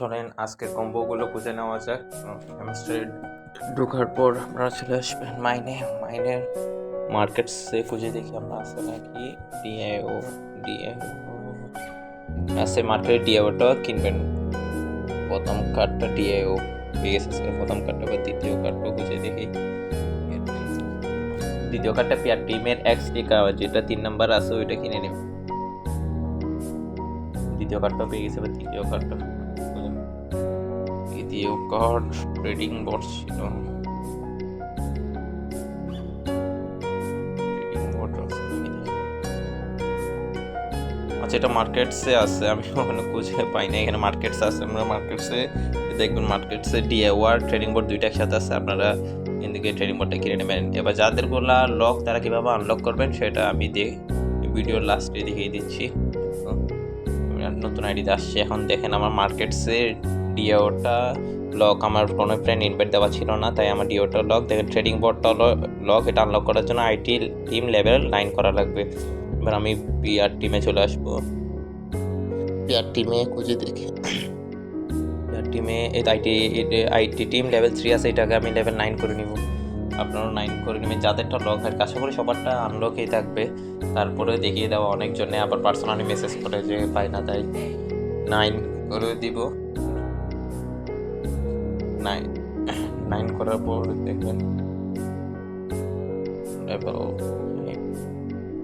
চলেন আজকের কম্বোগুলো খুঁজে নেওয়া যাক। হ্যামস্টারে ঢোকার পর আপনারা চলে আসবেন মাইনে মাইনের মার্কেটসে খুঁজে দেখি আমরা আছে নাকি ডিআইও ডিআইও আছে মার্কেটে ডিআইওটা কিনবেন। প্রথম কার্ডটা ডিআইও পেয়ে গেছে প্রথম কার্ডটা বা দ্বিতীয় কার্ডটা খুঁজে দেখি। দ্বিতীয় কার্ডটা পেয়ার টিমের এক্স টিকা যেটা তিন নাম্বার আছে, ওইটা কিনে নিন দ্বিতীয় কার্ডটা পেয়ে গেছে এবার তৃতীয় কার্ডটা তৃতীয় কার্ড ট্রেডিং বোর্ড ছিল? আচ্ছা এটা মার্কেটসে আছে, আমি ওখানে খুঁজে পাই না এখানে মার্কেটস আছে, আমরা মার্কেটসে দেখবেন মার্কেটসে ডিএওয়ার ট্রেডিং বোর্ড দুইটা একসাথে আছে, আপনারা এদিকে ট্রেডিং বোর্ডটা কিনে নেবেন। এবার যাদের গোলা লক তারা কীভাবে আনলক করবেন, সেটা আমি দিয়ে ভিডিওর লাস্টে দেখিয়ে দিচ্ছি। নতুন আইডিতে আসছে, এখন দেখেন আমার মার্কেটসে ডিওটা লক আমার কোনো ফ্রেন্ড ইনভাইট দেওয়া ছিল না তাই আমার ডিওটা লক। দেখেন ট্রেডিং বোর্ডটা লক এটা আনলক করার জন্য আইটি টিম লেভেল নাইন করা লাগবে। এবার আমি পিআর টিমে চলে আসব। পিআর টিমে খুঁজে দেখি। পিআর টিমে IT IT team level three আছে এটাকে আমি লেভেল নাইন করে নিব। আপনারাও নাইন করে নেবেন। যাদেরটা লক হয় আশা করি সবারটা আনলকই থাকবে। তারপরে দেখিয়ে দেওয়া অনেকজনে আবার পার্সোনালি মেসেজ করে যে পাই না তাই নাইন করে দিব। নাইন নাইন করার পর দেখবেন লেভেল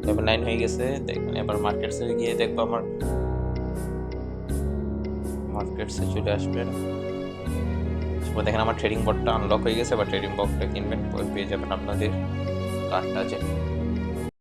লেভেল নাইন হয়ে গেছে দেখবেন এবার মার্কেটসে গিয়ে দেখব আমার। মার্কেটসে চলে আসবেন তারপর দেখেন আমার ট্রেডিং বোর্ডটা আনলক হয়ে গেছে বা ট্রেডিং বোর্ডটা কিনবেন পেয়ে যাবেন আপনাদের কার্ডটা আছে